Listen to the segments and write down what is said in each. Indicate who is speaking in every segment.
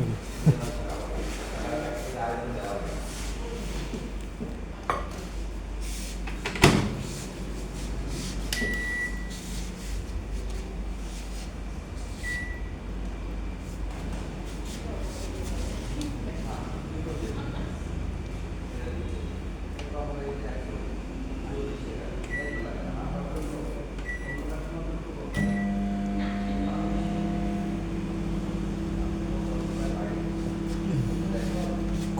Speaker 1: Mm-hmm.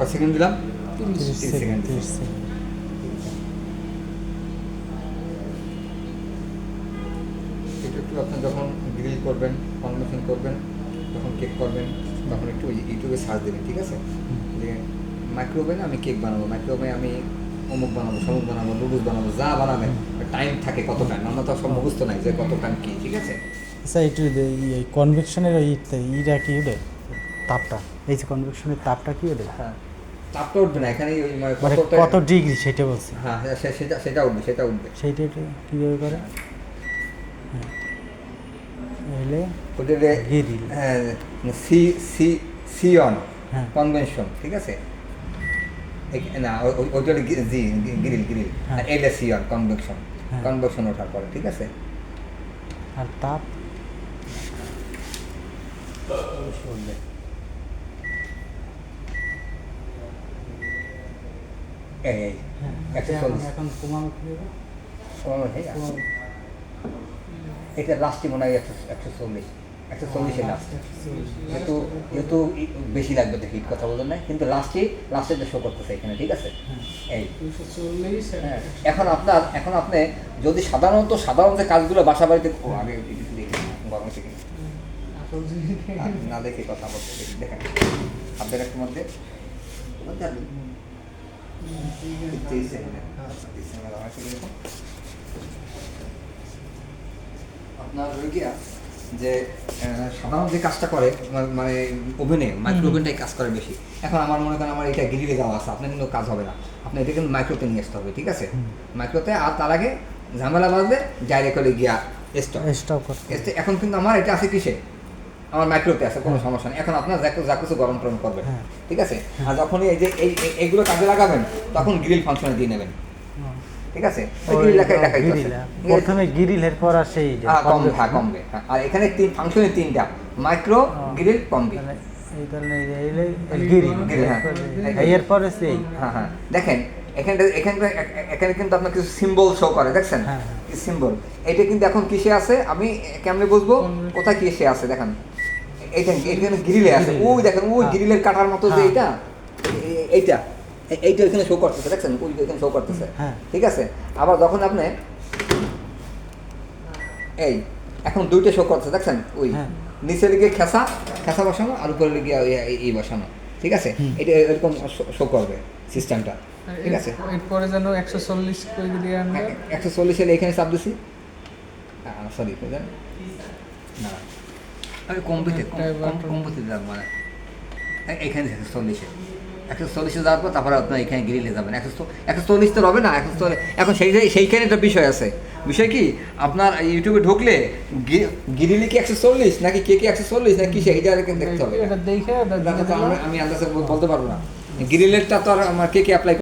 Speaker 1: কত second দিলাম?
Speaker 2: তিরিশ সেকেন্ড। তিরিশ
Speaker 1: একটু আপনি যখন গ্রিল করবেন কনভেনশন করবেন যখন কেক করবেন তখন একটু ওই ইউটিউবে সার্চ দেবেন ঠিক আছে? যে মাইক্রোওভেনে আমি কেক বানাবো মাইক্রোওভেনে আমি অমুক বানাবো সমুক বানাবো নুডলস বানাবো যা বানাবেন টাইম থাকে কত টাইম আমরা তো সব মুখস্থ নাই যে কত টাইম কি ঠিক আছে?
Speaker 2: আচ্ছা একটু কনভেকশনের ইটা কি ওটা তাপটা এই যে কনভেকশনের তাপটা কি ওটা
Speaker 1: হ্যাঁ। চাপটা উঠবে না এখানে ওই মানে
Speaker 2: মানে কত ডিগ্রি সেটা বলছি।
Speaker 1: হ্যাঁ হ্যাঁ, সেটা সেটা উঠবে সেটা উঠবে।
Speaker 2: সেইটা কীভাবে করে? হ্যাঁ।
Speaker 1: ওটা হ্যাঁ সি সি সিয়ন
Speaker 2: হ্যাঁ।
Speaker 1: কনভেনশন ঠিক আছে? না ওইটা জি গ্রিল গ্রিল।
Speaker 2: হ্যাঁ।
Speaker 1: আর এল সিয়ন কনভেকশন। কনভেকশন ওঠার পরে ঠিক আছে?
Speaker 2: আর তাপ?
Speaker 1: এই
Speaker 2: হ্যাঁ
Speaker 1: একশো চল্লিশ।
Speaker 2: কমানো
Speaker 1: হয়ে গেছে? এটা লাস্টে মনে হয় একশো একশো চল্লিশ। একশো চল্লিশে লাস্ট যেহেতু যেহেতু বেশি লাগবে দেখি কথা বলতে নাই কিন্তু লাস্টে লাস্টে শো করতেছে এখানে ঠিক আছে? এই। হ্যাঁ, এখন আপনার এখন আপনি যদি সাধারণত সাধারণ যে কাজগুলো বাসা বাড়িতে আগে গরম না- না দেখে কথা বলতে দেখেন। আপনার একটু মধ্যে তেইশ? আপনার যে সাধারণ যে কাজটা করে মানে ওভেনে মাইক্রোওভেনটাই কাজ করে বেশি। এখন আমার মনে করেন আমার এটা গ্রিলে যাওয়া আছে আপনার কিন্তু কাজ হবে না। আপনি এটা কিন্তু মাইক্রোতে নিয়ে আসতে হবে ঠিক আছে? মাইক্রোতে আর তার আগে ঝামেলা বাঁধলে ডাইরেক্ট করে গিয়া স্টপ এখন কিন্তু আমার এটা আছে কিসে? আমার মাইক্রোতে আছে কোনো সমস্যা নেই। এখন আপনার যা যা কিছু গরম টরম করবেন
Speaker 2: হ্যাঁ।
Speaker 1: ঠিক আছে? আর যখনই এই যে এই এই- এইগুলো কাজে লাগাবেন তখন গ্রিল ফাংশনে দিয়ে নেবেন। ঠিক আছে? ওই
Speaker 2: ওই
Speaker 1: গ্রিল লেখাই লেখাই
Speaker 2: প্রথমে গ্রিলের পর আর সেই যে
Speaker 1: হ্যাঁ কমবে।
Speaker 2: convection।
Speaker 1: হ্যাঁ কমবে হ্যাঁ, আর এখানে তিন ফাংশনে তিনটা মাইক্রো গ্রিল কমবে।
Speaker 2: এই ধরনের এই যে এলে গ্রিল
Speaker 1: গ্রিল, হ্যাঁ।
Speaker 2: এরপরে সেই।
Speaker 1: হ্যাঁ হ্যাঁ। দেখেন এখানে এখানে এখানে কিন্তু আপনার কিছু সিম্বল শো করে দেখছেন?
Speaker 2: হ্যাঁ,
Speaker 1: সিম্বল এটা কিন্তু এখন কিসে আছে? আমি কেমনে বুঝব? কোথায় কিসে আছে? দেখেন। এইটা এখানে গ্রিলে আছে। ওই দেখেন ওই
Speaker 2: হ্যাঁ।
Speaker 1: গ্রিলের কাটার মতো যে
Speaker 2: হ্যাঁ।
Speaker 1: এইটা এইটা। এইটা এখানে শো করতেছে দেখছেন? ওই এখানে শো করতেছে।
Speaker 2: হ্যাঁ।
Speaker 1: ঠিক আছে? আবার যখন আপনি এই এখন দুইটা শো করতেছে দেখছেন? ওই
Speaker 2: হ্যাঁ।
Speaker 1: নিচের দিকে খেসা খেসা বসানো আর উপরের দিকে ওই- এই- এই বসানো। ঠিক আছে? এটা এরকম শো করবে সিস্টেমটা ঠিক আছে?
Speaker 3: এরপরে যেন একশো চল্লিশ করে দিয়ে
Speaker 1: একশো চল্লিশ এলে এখানে চাপ দিছি। সরি না। আমি
Speaker 3: একটা button।
Speaker 1: কম্পিউটার যাব মানে। এখানে একশো চল্লিশে। একশো চল্লিশে যাওয়ার পর তারপরে আপনার এখানে গ্রিলে যাবেন। একশো একশো চল্লিশ তো হবে না একশো চল্লিশ এখন সেই সেইখানে একটা বিষয় আছে। বিষয় কি? আপনার ইউটিউবে ঢুকলে গ্রিলে কি একশো চল্লিশ? নাকি কে কি একশো চল্লিশ? নাকি সেইটা দেখতে হবে। আমি আন্দাজে বলতে পারব না। গ্রিলেরটা তো আর আমার কে কে অ্যাপ্লাই